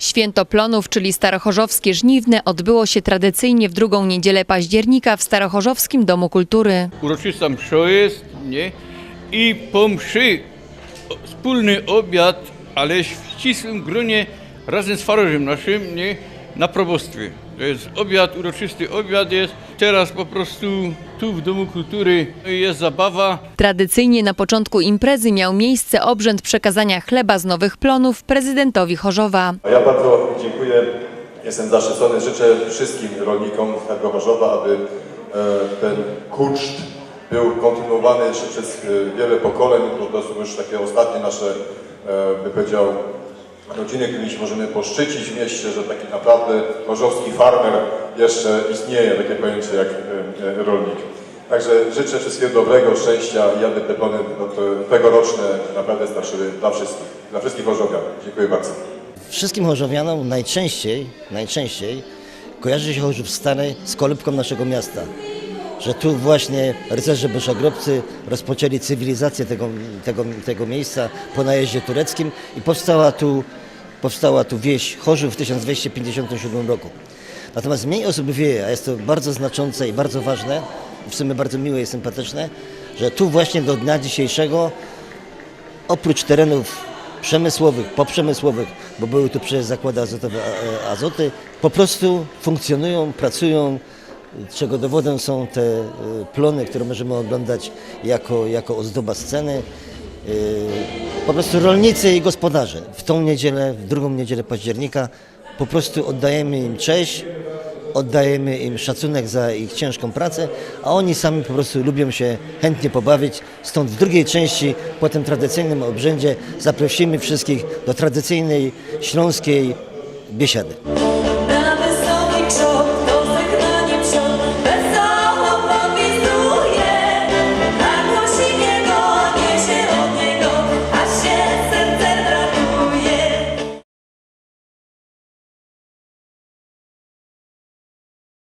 Święto Plonów, czyli Starochorzowskie Żniwne, odbyło się tradycyjnie w drugą niedzielę października w Starochorzowskim Domu Kultury. uroczysta msza jest, nie? I po mszy wspólny obiad, ale w ścisłym gronie razem z farożem naszym, nie? Na probostwie. To jest obiad, uroczysty obiad jest. Teraz po prostu tu w Domu Kultury jest zabawa. Tradycyjnie na początku imprezy miał miejsce obrzęd przekazania chleba z nowych plonów prezydentowi Chorzowa. Ja bardzo dziękuję, jestem zaszczycony, życzę wszystkim rolnikom Chorzowa, aby e, ten kurszt był kontynuowany jeszcze przez e, wiele pokoleń, bo to są już takie ostatnie nasze, e, by powiedział, rodziny, którymi się możemy poszczycić w mieście, że taki naprawdę chorzowski farmer jeszcze istnieje, takie pojęcie jak e, e, rolnik. Także życzę wszystkiego dobrego, szczęścia i aby te plony no, tegoroczne naprawdę starczyły dla wszystkich, dla wszystkich chorzowian. Dziękuję bardzo. Wszystkim chorzowianom najczęściej, najczęściej kojarzy się Chorzów Stary z kolebką naszego miasta. Że tu właśnie rycerze beszagrobcy rozpoczęli cywilizację tego, tego, tego miejsca po najeździe tureckim i powstała tu, powstała tu wieś Chorzów w 1257 roku. Natomiast mniej osób wie, a jest to bardzo znaczące i bardzo ważne, w sumie bardzo miłe i sympatyczne, że tu właśnie do dnia dzisiejszego oprócz terenów przemysłowych, poprzemysłowych, bo były tu przecież zakłady azotowe, a- azoty, po prostu funkcjonują, pracują, czego dowodem są te e, plony, które możemy oglądać jako, jako ozdoba sceny. E, Po prostu rolnicy i gospodarze w tą niedzielę, w drugą niedzielę października po prostu oddajemy im cześć, oddajemy im szacunek za ich ciężką pracę, a oni sami po prostu lubią się chętnie pobawić. Stąd w drugiej części, po tym tradycyjnym obrzędzie, zaprosimy wszystkich do tradycyjnej śląskiej biesiady.